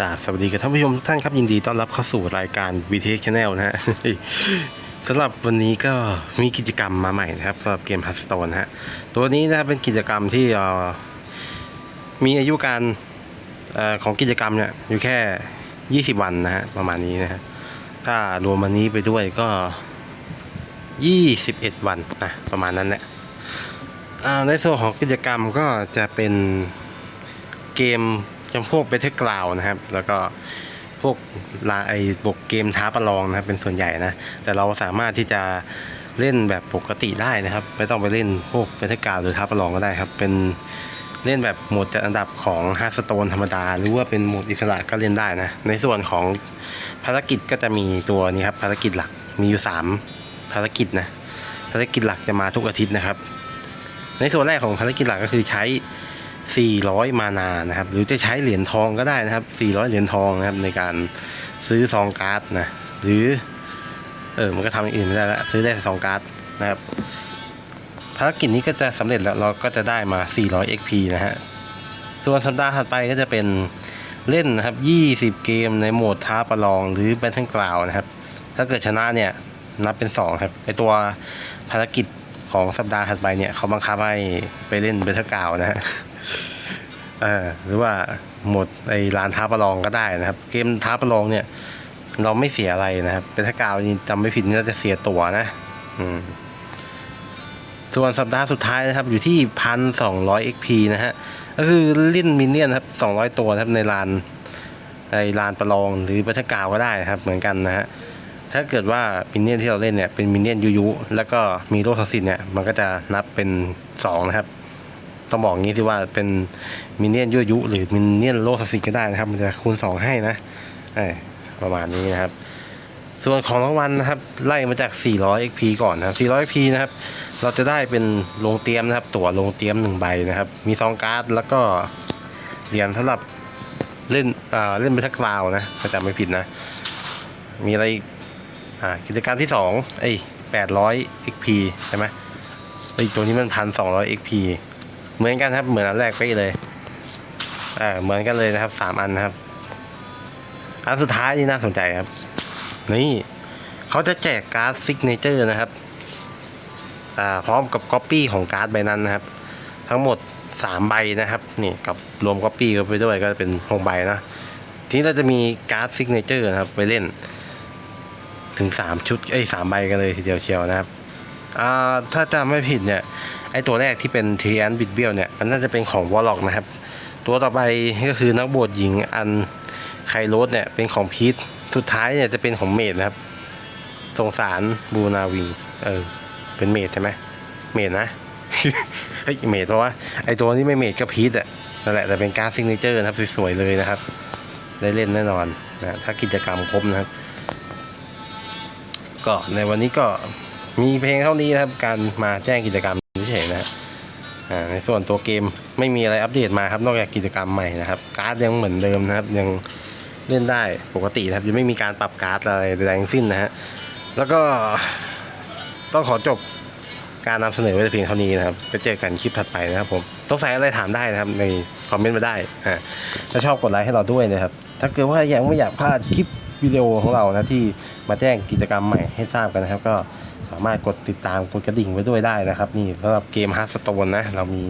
กาสวัสดีกับท่านผู้ชมทุกท่านครับ ยินดีต้อนรับเข้าสู่รายการ BTX Channel นะฮะสำหรับวันนี้ก็มีกิจกรรมมาใหม่นะครับสำหรับเกม h ั a r t s t o n e ฮะตัวนี้นะครับเป็นกิจกรรมที่มีอายุการอของกิจกรรมเนี่ยอยู่แค่ 20 วันนะฮะประมาณนี้นะฮะถ้ารวมวันนี้ไปด้วยก็ 21 วันนะประมาณนั้นแหละในส่วนของกิจกรรมก็จะเป็นเกม จำพวก Battleground นะครับ แล้วก็พวกลาไอบกเกมท้าประลองนะครับ เป็นส่วนใหญ่นะ แต่เราสามารถที่จะเล่นแบบปกติได้นะครับ ไม่ต้องไปเล่นพวก Battleground หรือท้าประลองก็ได้ครับ เป็นเล่นแบบโหมดจัดอันดับของฮาร์สโตนธรรมดา หรือว่าเป็นโหมดอิสระก็เล่นได้นะ ในส่วนของภารกิจก็จะมีตัวนี้ครับภารกิจหลักมีอยู่ 3 ภารกิจนะภารกิจหลักจะมาทุกอาทิตย์นะครับ ในส่วนแรกของภารกิจหลักก็คือใช้ 400 มานานะครับ หรือจะใช้เหรียญทองก็ได้นะครับ 400 เหรียญทองนะครับ ในการซื้อซองการ์ดนะหรือ เออมันก็ทำอย่างอื่นไม่ได้ล้วซื้อได้แต่ซองการ์ดนะครับภารกิจนี้ก็จะสำเร็จแล้วเราก็จะได้มา 400 XP นะฮะส่วนสัปดาห์ถัดไปก็จะเป็นเล่นนะครับ 20 เกมในโหมดท้าประลองหรือ Battle Ground นะครับ ถ้าเกิดชนะเนี่ยนับเป็น 2 ครับไอตัวภารกิจของสัปดาห์ถัดไปเนี่ยเขาบังคับให้ไปเล่น Battle Ground นะฮะ หรือว่าหมดไอ้ร้านท้าประลองก็ได้นะครับ เกมท้าประลองเนี่ยเราไม่เสียอะไรนะครับ เป็นถ้ากาวจำไม่ผิดน่าจะเสียตั๋วนะส่วนสัปดาห์สุดท้ายนะครับ อยู่ที่พันสองร้อย XP นะฮะ ก็คือเล่นมินเนี่ยนครับสองร้อยตัวครับในลานในลานประลองหรือบัตกาวก็ได้ครับ เหมือนกันนะฮะ ถ้าเกิดว่ามินเนี่ยนที่เราเล่นเนี่ยเป็นมินเนี่ยนยุยุแล้วก็มีโลทักษิณเนี่ยมันก็จะนับเป็นสองนะครับ ต้องบอกงี้ที่ว่าเป็นมินเนี่ยนยั่วยุ หรือมินเนี่ยนโลทักษิก็ได้นะครับ มันจะคูณสองให้นะประมาณนี้นะครับ ส่วนของรางวัลนะครับ ไล่มาจาก 400 XP ก่อนนะครับ 400 XP นะครับ เราจะได้เป็นลงเตรียมนะครับ ตั๋วลงเตรียมหนึ่งใบนะครับ มีซองการ์ดแล้วก็เหรียญสำหรับเล่นอ่าเล่นไปทักกราวนะถ้าจำไม่ผิดนะ มีอะไรอีกอ่ากิจกรรมที่สองเอ้800 XP ใช่ไหมไอ้ตัวนี้มันพันสองร้อย XP เหมือนกันครับ เหมือนอันแรกไปเลย อ่า เหมือนกันเลยนะครับสามอันนะครับ อันสุดท้ายนี่น่าสนใจครับ นี่เขาจะแจกการ์ดซิกเนเจอร์นะครับ อ่า พร้อมกับก๊อปปี้ของการ์ดใบนั้นนะครับ ทั้งหมด3ใบนะครับ นี่กับรวมก๊อปปี้กันไปด้วยก็เป็นหกใบนะ ทีนี้เราจะมีการ์ดซิกเนเจอร์นะครับ ไปเล่น ถึง3ชุด เอ้ยสามใบกันเลยทีเดียวเชียวนะครับ ถ้าจำไม่ผิดเนี่ยไอตัวแรกที่เป็นเทียนบิดเบี้ยวเนี่ยมันน่าจะเป็นของวอลล็อกนะครับ ตัวต่อไปก็คือนักบวชหญิงอันไคโรสเนี่ยเป็นของพีทสุดท้ายเนี่ยจะเป็นของเมดนะครับ สงสารบูนาวิงเออเป็นเมดใช่ไหมเมดนะเฮ้ยเมดเพราะว่าไอตัวนี้ไม่เมดก็พีทอะนั่นแหละแต่เป็นการ์ดซิงเจอร์นะครับสวยๆเลยนะครับ ได้เล่นแน่นอนนะถ้ากิจกรรมครบนะครับ ก็ในวันนี้ก็ มีเพลงเท่านี้นะครับ การมาแจ้งกิจกรรมเฉยๆนะฮะในส่วนตัวเกมไม่มีอะไรอัปเดตมาครับ นอกจากกิจกรรมใหม่นะครับ การ์ดยังเหมือนเดิมนะครับ ยังเล่นได้ปกตินะครับยังไม่มีการปรับการ์ดอะไรใดๆทั้งสิ้นนะฮะแล้วก็ต้องขอจบการนำเสนอไว้แต่เพียงเท่านี้นะครับไปเจอกันคลิปถัดไปนะครับผมต้องใส่อะไรถามได้นะครับในคอมเมนต์มาได้อ่าถ้าชอบกดไลค์ให้เราด้วยนะครับ ถ้าเกิดว่ายังไม่อยากพลาดคลิปวิดีโอของเรานะที่มาแจ้งกิจกรรมใหม่ให้ทราบกันนะครับ ก็ สามารถกดติดตามกดกระดิ่งไว้ด้วยได้นะครับ นี่สำหรับเกมฮาร์ดสโตนนะ เรามี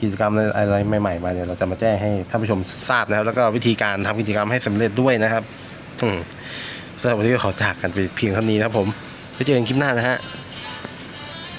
กิจกรรมอะไรใหม่ๆมาเนี่ยเราจะมาแจ้งให้ท่านผู้ชมทราบนะครับ แล้วก็วิธีการทำกิจกรรมให้สำเร็จด้วยนะครับสำหรับวันนี้ขอจากกันไปเพียงเท่านี้นะครับผมไปเจอกันคลิปหน้านะฮะ